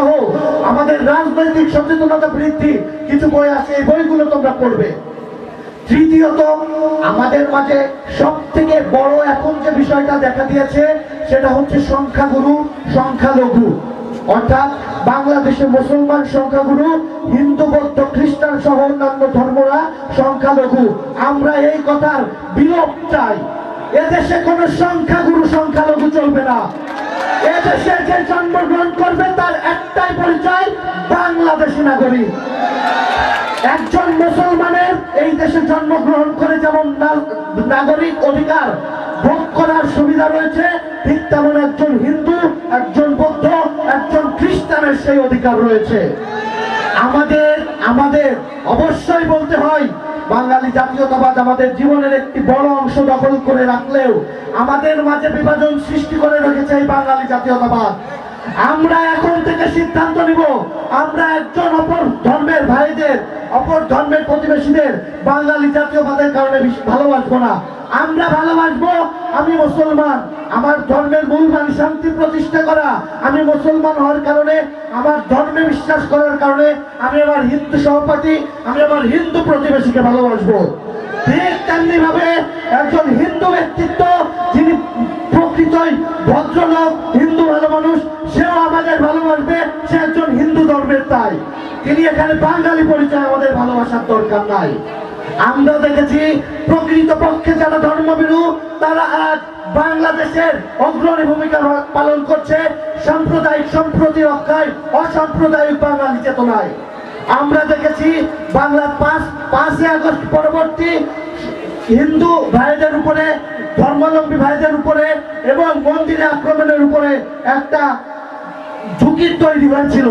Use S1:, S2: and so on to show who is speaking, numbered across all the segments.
S1: সহ আমাদের রাজনৈতিক সচেতনতা বৃদ্ধি কিছু বই আছে, এই বইগুলো তোমরা পড়বে। তৃতীয়ত, আমাদের মাঝে সব থেকে বড় এখন যে বিষয়টা দেখা দিয়েছে, সেটা হচ্ছে সংখ্যাগুরু, সংখ্যালঘু। অর্থাৎ বাংলাদেশে মুসলমান সংখ্যাগুরু, হিন্দু, বৌদ্ধ, খ্রিস্টান সহ অন্যান্য ধর্মরা সংখ্যালঘু। আমরা এই কথার বিলোপ চাই। এদেশে কোনো সংখ্যাগুরু, সংখ্যালঘু চলবে না। এদেশে যে জন্মগ্রহণ করবে নাগরিক একজন মুসলমানের এই দেশে জন্মগ্রহণ করে যেমন নাগরিক অধিকার ভোগ করার সুবিধা রয়েছে, ঠিক তেমন একজন হিন্দু, একজন বৌদ্ধ, একজন খ্রিস্টানের সেই অধিকার রয়েছে। আমাদের আমাদের অবশ্যই বলতে হয়, বাঙালি জাতীয়তাবাদ আমাদের জীবনের একটি বড় অংশ দখল করে রাখলেও আমাদের মাঝে বিভাজন সৃষ্টি করে রেখেছে এই বাঙালি জাতীয়তাবাদ। আমরা এখন থেকে সিদ্ধান্ত নিব, আমরা একজন অপর ধর্মের ভাইদের, অপর ধর্মের প্রতিবেশীদের বাঙালি জাতীয়বাদের কারণে ভালোবাসবো না। আমরা ভালোবাসবো, আমি মুসলমান, আমার ধর্মের মূল মানে শান্তি প্রতিষ্ঠা করা, আমি মুসলমান হওয়ার কারণে, আমার ধর্মে বিশ্বাস করার কারণে, আমি আমার হিন্দু সহপাঠী, আমি আমার হিন্দু প্রতিবেশীকে ভালোবাসবো। ঠিক তেমনি ভাবে একজন হিন্দু ব্যক্তিত্ব, যিনি প্রকৃতই ভদ্রলোক তিনি এখানে বাঙালি পরিচয় আমাদের ভালোবাসার দরকার নাই। আমরা দেখেছি প্রকৃত পক্ষে যারা ধর্মবিরু তারা আজ বাংলাদেশের অগ্রণী ভূমিকা পালন করছে সাম্প্রদায়িক সম্প্রতি রক্ষায়, অসাম্প্রদায়িক বাঙালি চেতনায়। আমরা দেখেছি বাংলার পাঁচ, পাঁচই আগস্ট পরবর্তী হিন্দু ভাইদের উপরে, ধর্মাবলম্বী ভাইদের উপরে এবং মন্দিরে আক্রমণের উপরে একটা ঝুঁকির তৈরি হয়েছিল।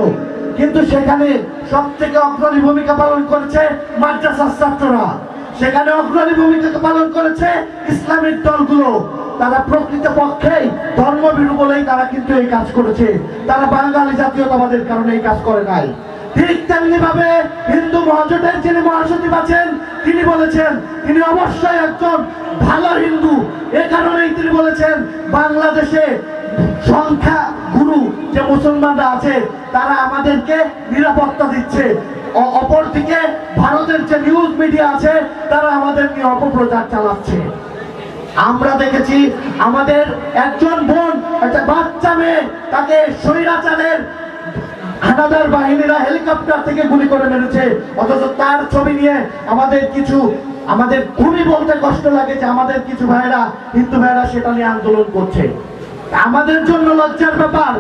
S1: কিন্তু সেখানে সব থেকে অগ্রণী ভূমিকা পালন করেছে মাদ্রাসার ছাত্ররা। সেখানে অগ্রণী ভূমিকা পালন করেছে ইসলামিক দলগুলো। তারা প্রকৃত পক্ষেই ধর্মবিরু বলেই তারা কিন্তু এই কাজ করেছে। তারা বাঙালি জাতীয়তাবাদের কারণে এই কাজ করে নাই। ঠিক তেমনি ভাবে হিন্দু মহাজোটের যিনি মহাসচিব আছেন, তিনি বলেছেন, তিনি অবশ্যই একজন ভালো হিন্দু। এ কারণেই তিনি বলেছেন, বাংলাদেশে সংখ্যা যে মুসলমানরা আছে, তারা আমাদেরকে নিরাপত্তা দিচ্ছে। অপরদিকে ভারতের যে নিউজ মিডিয়া আছে, তারা আমাদের নিয়ে অপপ্রচার চালাচ্ছে। আমরা দেখেছি আমাদের একজন বোন, একটা বাচ্চা মেয়ে, তাকে স্বৈরাচারের হানাদার বাহিনীরা হেলিকপ্টার থেকে গুলি করে মেরেছে। অথচ তার ছবি নিয়ে আমাদের কিছু, আমাদের খুবই বলতে কষ্ট লাগে যে আমাদের কিছু ভাইরা, হিন্দু ভাইরা সেটা নিয়ে আন্দোলন করছে। আমাদের জন্য লজ্জার ব্যাপার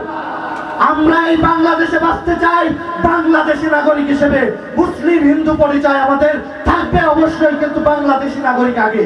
S1: আমরা এই বাংলাদেশে বাঁচতে চাই। বাংলাদেশি নাগরিক হিসেবে মুসলিম হিন্দু পরিচয় আমাদের থাকবে অবশ্যই, কিন্তু বাংলাদেশি নাগরিক আগে।